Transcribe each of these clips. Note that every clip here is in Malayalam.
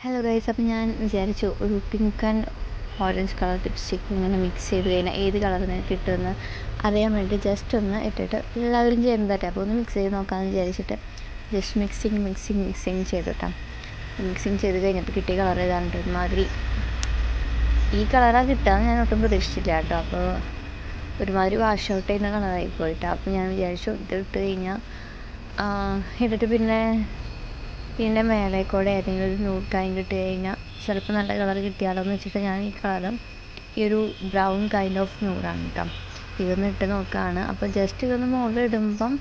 ഹലോ ഗൈസ് അപ്പം ഞാൻ വിചാരിച്ചു ഒരു pink and orange colour lipstick ഇങ്ങനെ മിക്സ് ചെയ്ത് കഴിഞ്ഞാൽ ഏത് കളറിന് കിട്ടുമെന്ന് അറിയാൻ വേണ്ടി ജസ്റ്റ് ഒന്ന് ഇട്ടിട്ട് എല്ലാവരും ചെയ്യുന്നതായിട്ട് അപ്പോൾ ഒന്ന് മിക്സ് ചെയ്ത് നോക്കാമെന്ന് വിചാരിച്ചിട്ട് ജസ്റ്റ് മിക്സിങ് മിക്സിങ് മിക്സിങ് ചെയ്തിട്ടാണ് മിക്സിങ് ചെയ്ത് കഴിഞ്ഞപ്പോൾ കിട്ടിയ കളർ ഏതാണ്ട് ഒരുമാതിരി ഈ കളറാണ് കിട്ടുകയെന്ന് ഞാൻ ഒട്ടും പ്രതീക്ഷിച്ചില്ല കേട്ടോ. അപ്പോൾ ഒരുമാതിരി വാഷ് ഔട്ട് ചെയ്യുന്ന കളറായി പോയിട്ടോ അപ്പോൾ ഞാൻ വിചാരിച്ചു ഇത് ഇട്ട് കഴിഞ്ഞാൽ ഇട്ടിട്ട് പിന്നെ ഇതിന്റെ മേലെ കൂടെ ഏതെങ്കിലും ഒരു ന്യൂഡ് കൈൻഡ് ഇട്ട് കഴിഞ്ഞാൽ ചിലപ്പോൾ നല്ല കളർ കിട്ടിയാലോ എന്ന് വെച്ചിട്ട് ഞാൻ ഈ കളറും ഈ ഒരു ബ്രൗൺ കൈൻഡ് ഓഫ് ന്യൂഡാണ് കേട്ടോ ഇതൊന്ന് ഇട്ട് നോക്കുകയാണ് അപ്പോൾ ജസ്റ്റ് ഇതൊന്ന് മുകളിൽ ഇടുമ്പം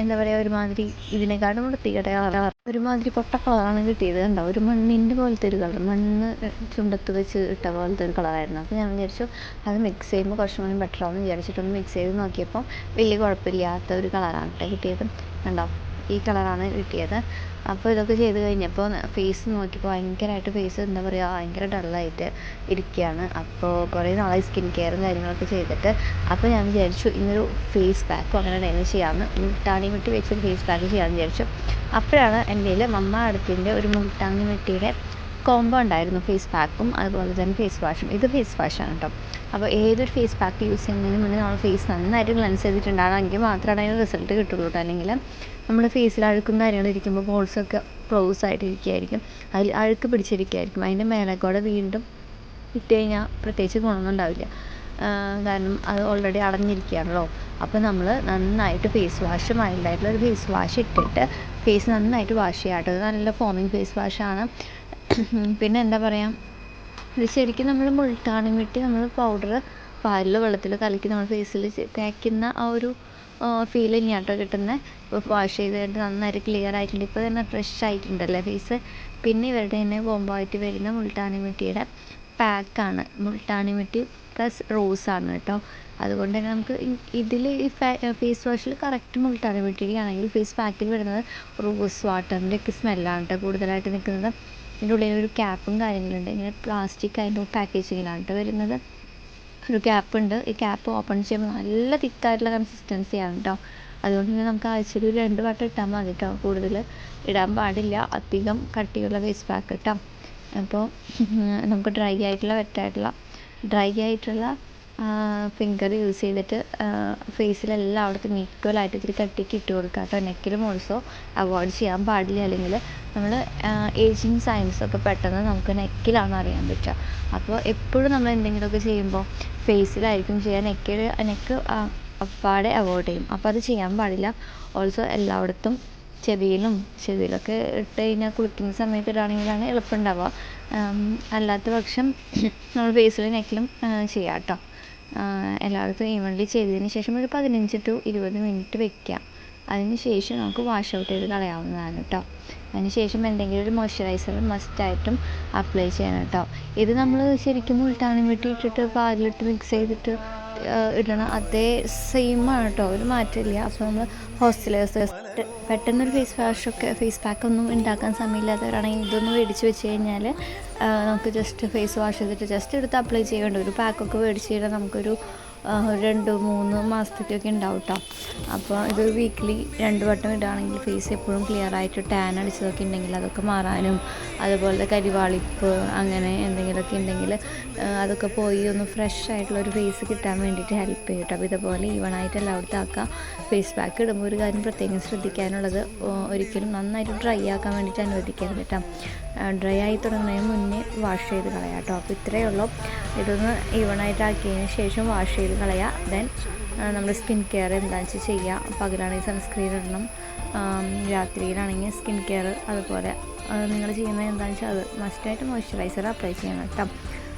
എന്താ പറയുക ഒരുമാതിരി ഇതിനെക്കാട്ടും വൃത്തികെട്ട കളർ ഒരുമാതിരി പൊട്ട കളറാണ് കിട്ടിയത് കണ്ടോ? ഒരു മണ്ണിന്റെ പോലത്തെ ഒരു കളർ മണ്ണ് ചുണ്ടത്ത് വെച്ച് ഇട്ട പോലത്തെ ഒരു കളറായിരുന്നു അപ്പോൾ ഞാൻ വിചാരിച്ചു അത് മിക്സ് ചെയ്യുമ്പോൾ കുറച്ചും കൂടി ബെറ്റർ ആവും എന്ന് വിചാരിച്ചിട്ടൊന്ന് മിക്സ് ചെയ്ത് നോക്കിയപ്പോൾ വലിയ കുഴപ്പമില്ലാത്ത ഒരു കളറാണ് കേട്ടോ കിട്ടിയത്. കണ്ടോ? ഈ കളറാണ് കിട്ടിയത്. അപ്പോൾ ഇതൊക്കെ ചെയ്ത് കഴിഞ്ഞപ്പോൾ ഫേസ് നോക്കിയപ്പോൾ ഭയങ്കരമായിട്ട് ഫേസ് എന്താ പറയുക ഭയങ്കര ഡള്ളായിട്ട് ഇരിക്കുകയാണ്. അപ്പോൾ കുറേ നാളായി സ്കിൻ കെയറും കാര്യങ്ങളൊക്കെ ചെയ്തിട്ട്. അപ്പോൾ ഞാൻ വിചാരിച്ചു ഇന്നൊരു ഫേസ് പാക്കോ അങ്ങനെ എന്തെങ്കിലും ചെയ്യാമെന്ന്. മുട്ടാണി മിട്ടി വെച്ചൊരു ഫേസ് പാക്ക് ചെയ്യാമെന്ന് വിചാരിച്ചു. അപ്പോഴാണ് എന്റെ കയ്യിൽ മമ്മ അടുത്തിന്റെ ഒരു മുട്ടാണി മിട്ടിയുടെ കോംബോ ഉണ്ടായിരുന്നു ഫേസ് പാക്കും അതുപോലെ തന്നെ ഫേസ് വാഷും. ഇത് ഫേസ് വാഷാണ് കേട്ടോ. അപ്പോൾ ഏതൊരു ഫേസ് പാക്ക് യൂസ് ചെയ്യുന്നതിന് മുന്നേ നമ്മൾ ഫേസ് നന്നായിട്ട് ക്ലെൻസ് ചെയ്തിട്ടുണ്ടാകണമെങ്കിൽ മാത്രമാണ് അതിന് റിസൾട്ട് കിട്ടുള്ളൂ കേട്ടോ അല്ലെങ്കിൽ നമ്മുടെ ഫേസിൽ അഴുക്കും കാര്യങ്ങളും ഇരിക്കുമ്പോൾ പോൾസൊക്കെ ക്ലോസ് ആയിട്ട് ഇരിക്കുകയായിരിക്കും അതിൽ അഴുക്ക് പിടിച്ചിരിക്കുകയായിരിക്കും അതിന്റെ മേലെ കൂടെ വീണ്ടും ഇട്ട് കഴിഞ്ഞാൽ പ്രത്യേകിച്ച് ഗുണമൊന്നും ഉണ്ടാവില്ല. കാരണം അത് ഓൾറെഡി അടഞ്ഞിരിക്കുകയാണല്ലോ. അപ്പോൾ നമ്മൾ നന്നായിട്ട് ഫേസ് വാഷ് മൈൽഡായിട്ടുള്ള ഒരു ഫേസ് വാഷ് ഇട്ടിട്ട് ഫേസ് നന്നായിട്ട് വാഷ് ചെയ്യാം കേട്ടോ നല്ല ഫോമിങ് ഫേസ് വാഷാണ് പിന്നെ എന്താ പറയുക ഇത് ശരിക്കും നമ്മൾ മുൾട്ടാണി മിട്ടി നമ്മൾ പൗഡർ പാലിലോ വെള്ളത്തിലോ കലക്കി നമ്മൾ ഫേസിൽ തേക്കുന്ന ആ ഒരു ഫീൽ തന്നെയാണ് കേട്ടോ കിട്ടുന്നത് ഇപ്പോൾ വാഷ് ചെയ്ത് കഴിഞ്ഞിട്ട് നന്നായിട്ട് ക്ലിയർ ആയിട്ടുണ്ട്. ഇപ്പോൾ തന്നെ ഫ്രഷ് ആയിട്ടുണ്ടല്ലേ ഫേസ് പിന്നെ ഇവരുടെ തന്നെ കോംബോ ആയിട്ട് വരുന്ന മുൾട്ടാണി മിട്ടിയുടെ പാക്കാണ് മുൾട്ടാണി മിട്ടി പ്ലസ് റോസ് ആണ് കേട്ടോ. അതുകൊണ്ട് തന്നെ നമുക്ക് ഇതിൽ ഈ ഫേസ് വാഷിൽ കറക്റ്റ് മുൾട്ടാണി മിട്ടിയാണെങ്കിൽ ഫേസ് പാക്കിൽ വരുന്നത് റോസ് വാട്ടറിന്റെ ഒക്കെ സ്മെല്ലാണ് കേട്ടോ. കൂടുതലായിട്ട് നിൽക്കുന്നത് ഇതിന്റെ ഉള്ളിൽ ഒരു ക്യാപ്പും കാര്യങ്ങളുണ്ട്. ഇങ്ങനെ പ്ലാസ്റ്റിക് അതിന്റെ പാക്കേജിങ്ങിലാണ് കേട്ടോ വരുന്നത്. ഒരു ക്യാപ്പ് ഉണ്ട്. ഈ ക്യാപ്പ് ഓപ്പൺ ചെയ്യുമ്പോൾ നല്ല തിക്കായിട്ടുള്ള കൺസിസ്റ്റൻസിയാണ് കേട്ടോ അതുകൊണ്ട് തന്നെ നമുക്ക് ആഴ്ചയിൽ ഒരു രണ്ട് വട്ടം ഇട്ടാൽ മതി കേട്ടോ കൂടുതൽ ഇടാൻ പാടില്ല. അധികം കട്ടിയുള്ള വേസ്റ്റ് പാക്ക് കേട്ടോ അപ്പോൾ നമുക്ക് ഡ്രൈ ആയിട്ടുള്ള വെറ്റായിട്ടുള്ള ഡ്രൈ ആയിട്ടുള്ള ഫിംഗർ യൂസ് ചെയ്തിട്ട് ഫേസിലെല്ലായിടത്തും ഈക്വലായിട്ട് ഇത്തിരി കട്ടിക്ക് ഇട്ട് കൊടുക്കുക കേട്ടോ. നെക്കിലും ഓൾസോ അവോയ്ഡ് ചെയ്യാൻ പാടില്ല. അല്ലെങ്കിൽ നമ്മൾ ഏജിങ് സയൻസ് ഒക്കെ പെട്ടെന്ന് നമുക്ക് നെക്കിലാണ് അറിയാൻ പറ്റുക. അപ്പോൾ എപ്പോഴും നമ്മൾ എന്തെങ്കിലുമൊക്കെ ചെയ്യുമ്പോൾ ഫേസിലായിരിക്കും ചെയ്യുക. നെക്കിൽ നെക്ക് അപ്പാടെ അവോയ്ഡ് ചെയ്യും. അപ്പോൾ അത് ചെയ്യാൻ പാടില്ല. ഓൾസോ എല്ലായിടത്തും ചെവിയിലും ചെവിയിലൊക്കെ ഇട്ട് കഴിഞ്ഞാൽ കുളിക്കുന്ന സമയത്ത് ഇടുകയാണെങ്കിലാണ് എളുപ്പം ഉണ്ടാവുക അല്ലാത്ത പക്ഷം നമ്മൾ ഫേസിലും നെക്കിലും ചെയ്യാം കേട്ടോ. എല്ലായിടത്തും ഈവൻലി ചെയ്തതിന് ശേഷം ഒരു പതിനഞ്ച് ടു ഇരുപത് മിനിറ്റ് വെക്കുക അതിന് ശേഷം നമുക്ക് വാഷ് ഔട്ട് ചെയ്ത് കളയാവുന്നതാണ് കേട്ടോ. അതിന് ശേഷം എന്തെങ്കിലും ഒരു മോയ്സ്ചറൈസർ മസ്റ്റായിട്ടും അപ്ലൈ ചെയ്യണം കേട്ടോ. ഇത് നമ്മൾ ശരിക്കും മുൾട്ടാണി വെട്ടി ഇട്ടിട്ട് പാലിലിട്ട് മിക്സ് ചെയ്തിട്ട് ഇടണം. അതേ ആണ് കേട്ടോ. ഒരു മാറ്റമില്ല. അപ്പോൾ നമ്മൾ ഹോസ്റ്റലേഴ്സ് പെട്ടെന്നൊരു ഫേസ് വാഷൊക്കെ ഫേസ് പാക്കൊന്നും ഉണ്ടാക്കാൻ സമയമില്ലാത്തവരാണെങ്കിൽ ഇതൊന്ന് മേടിച്ച് വെച്ച് കഴിഞ്ഞാൽ നമുക്ക് ജസ്റ്റ് ഫേസ് വാഷ് ചെയ്തിട്ട് ജസ്റ്റ് എടുത്ത് അപ്ലൈ ചെയ്യേണ്ട ഒരു പാക്കൊക്കെ മേടിച്ച് കഴിഞ്ഞാൽ നമുക്കൊരു രണ്ട് മൂന്ന് മാസത്തേക്കൊക്കെ ഉണ്ടാവും കേട്ടോ അപ്പോൾ ഇത് വീക്ക്ലി രണ്ട് വട്ടം ഇടുകയാണെങ്കിൽ ഫേസ് എപ്പോഴും ക്ലിയർ ആയിട്ട് ടാൻ അടിച്ചതൊക്കെ ഉണ്ടെങ്കിൽ അതൊക്കെ മാറാനും അതുപോലെ കരിവാളിപ്പ് അങ്ങനെ എന്തെങ്കിലുമൊക്കെ ഉണ്ടെങ്കിൽ അതൊക്കെ പോയി ഒന്ന് ഫ്രഷ് ആയിട്ടുള്ള ഒരു ഫേസ് കിട്ടാൻ വേണ്ടിയിട്ട് ഹെൽപ്പ് ചെയ്യും കേട്ടോ അപ്പോൾ ഇതുപോലെ ഈവൺ ആയിട്ട് എല്ലായിടത്തും ആക്കാം. ഫേസ് പാക്ക് ഇടുമ്പോൾ ഒരു കാര്യം പ്രത്യേകം ശ്രദ്ധിക്കാനുള്ളത് ഒരിക്കലും നന്നായിട്ട് ഡ്രൈ ആക്കാൻ വേണ്ടിയിട്ട് അനുവദിക്കരുത് കേട്ടോ ഡ്രൈ ആയി തുടങ്ങുന്നതിന് മുന്നേ വാഷ് ചെയ്ത് കളയാം കേട്ടോ അപ്പോൾ ഇത്രയേ ഉള്ളൂ. ഇതൊന്ന് ഈവണായിട്ട് ആക്കിയതിന് ശേഷം വാഷ് ചെയ്ത് കളയുക ദെൻ നമ്മൾ സ്കിൻ കെയർ എന്താണെന്ന് വെച്ചാൽ ചെയ്യുക പകലാണെങ്കിൽ സൺസ്ക്രീൻ ഇടണം. രാത്രിയിലാണെങ്കിൽ സ്കിൻ കെയർ അതുപോലെ. നിങ്ങൾ ചെയ്യുന്നത് എന്താണെന്ന് വെച്ചാൽ അത് മസ്റ്റായിട്ട് മോയ്സ്ചറൈസർ അപ്ലൈ ചെയ്യണം കേട്ടോ.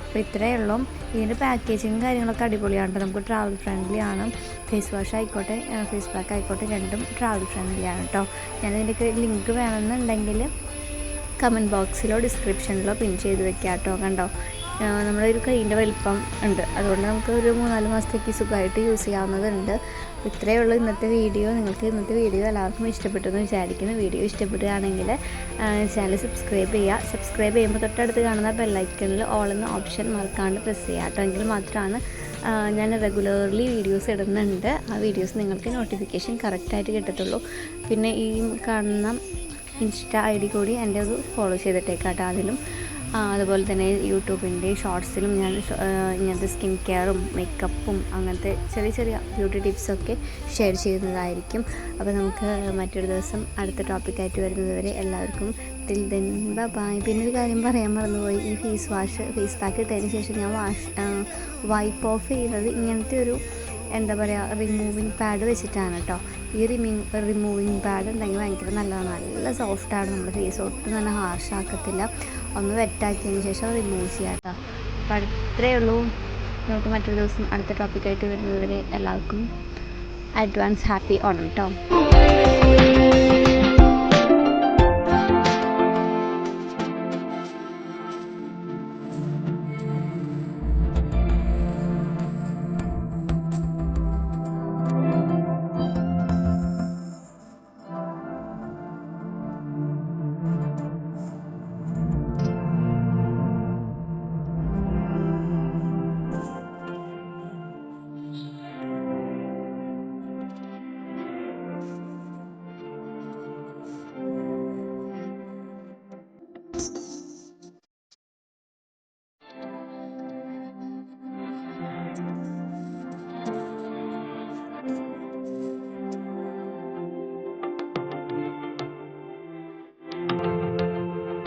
അപ്പോൾ ഇത്രയേ ഉള്ളൂ. ഇതിന്റെ പാക്കേജിങ് കാര്യങ്ങളൊക്കെ അടിപൊളിയാണ് നമുക്ക് ട്രാവൽ ഫ്രണ്ട്ലി ആണ്. ഫേസ് വാഷ് ആയിക്കോട്ടെ ഫേസ് പാക്ക് ആയിക്കോട്ടെ രണ്ടും ട്രാവൽ ഫ്രണ്ട്ലി ആണ് കേട്ടോ. ഞാൻ ഇതിന്റെയൊക്കെ ലിങ്ക് വേണമെന്നുണ്ടെങ്കിൽ കമന്റ് ബോക്സിലോ ഡിസ്ക്രിപ്ഷനിലോ പിൻ ചെയ്ത് വെക്കാം കേട്ടോ കണ്ടോ? നമ്മുടെ ഒരു കൈയിന്റെ വലിപ്പം ഉണ്ട്. അതുകൊണ്ട് നമുക്ക് ഒരു മൂന്നാൽ മാസത്തേക്ക് സുഖമായിട്ട് യൂസ് ചെയ്യാവുന്നതുണ്ട്. ഇത്രയേ ഉള്ളൂ ഇന്നത്തെ വീഡിയോ. നിങ്ങൾക്ക് ഇന്നത്തെ വീഡിയോ എല്ലാവർക്കും ഇഷ്ടപ്പെട്ടു എന്ന് വിചാരിക്കുന്നു. വീഡിയോ ഇഷ്ടപ്പെടുകയാണെങ്കിൽ ചാനൽ സബ്സ്ക്രൈബ് ചെയ്യുക. സബ്സ്ക്രൈബ് ചെയ്യുമ്പോൾ തൊട്ടടുത്ത് കാണുന്ന ബെല്ലൈക്കണിൽ ഓൾ എന്ന ഓപ്ഷൻ മറക്കാണ്ട് പ്രസ് ചെയ്യുക. കേട്ടോ. എങ്കിൽ മാത്രമാണ് ഞാൻ റെഗുലർലി വീഡിയോസ് ഇടുന്നുണ്ട്. ആ വീഡിയോസ് നിങ്ങൾക്ക് നോട്ടിഫിക്കേഷൻ കറക്റ്റായിട്ട് കിട്ടത്തുള്ളൂ. പിന്നെ ഈ കാണുന്ന ഇൻസ്റ്റ ഐ ഡി കൂടി എന്റെ അത് ഫോളോ ചെയ്തിട്ടേക്കാട്ടോ അതിലും അതുപോലെ തന്നെ യൂട്യൂബിന്റെ ഷോർട്സിലും ഞാൻ ഇങ്ങനത്തെ സ്കിൻ കെയറും മേക്കപ്പും അങ്ങനത്തെ ചെറിയ ചെറിയ ബ്യൂട്ടി ടിപ്സൊക്കെ ഷെയർ ചെയ്യുന്നതായിരിക്കും. അപ്പോൾ നമുക്ക് മറ്റൊരു ദിവസം അടുത്ത ടോപ്പിക്കായിട്ട് വരുന്നത് വരെ എല്ലാവർക്കും ടിൽ ദെൻ ബൈ പിന്നെ ഒരു കാര്യം പറയാൻ മറന്നുപോയി. ഈ ഫേസ് വാഷ് ഫേസ് പാക്ക് ഇട്ടതിന് ശേഷം ഞാൻ വാഷ് വൈപ്പ് ഓഫ് ചെയ്യുന്നത് ഇങ്ങനത്തെ ഒരു എന്താ പറയുക റിമൂവിങ് പാഡ് വെച്ചിട്ടാണ് കേട്ടോ. ഈ റിമൂ റിമൂവിങ് പാഡ് ഉണ്ടെങ്കിൽ ഭയങ്കര നല്ലതാണ്. നല്ല സോഫ്റ്റാണ് നമ്മുടെ ഫേസ് ഒട്ടും തന്നെ ഹാർഷ് ആക്കത്തില്ല. ഒന്ന് വെറ്റാക്കിയതിന് ശേഷം റിമൂവ് ചെയ്യാം അപ്പോൾ അത്രയേ ഉള്ളൂ. നമുക്ക് മറ്റൊരു ദിവസം അടുത്ത ടോപ്പിക്കായിട്ട് വരുന്നവരെ എല്ലാവർക്കും അഡ്വാൻസ് ഹാപ്പി ഓണം കേട്ടോ.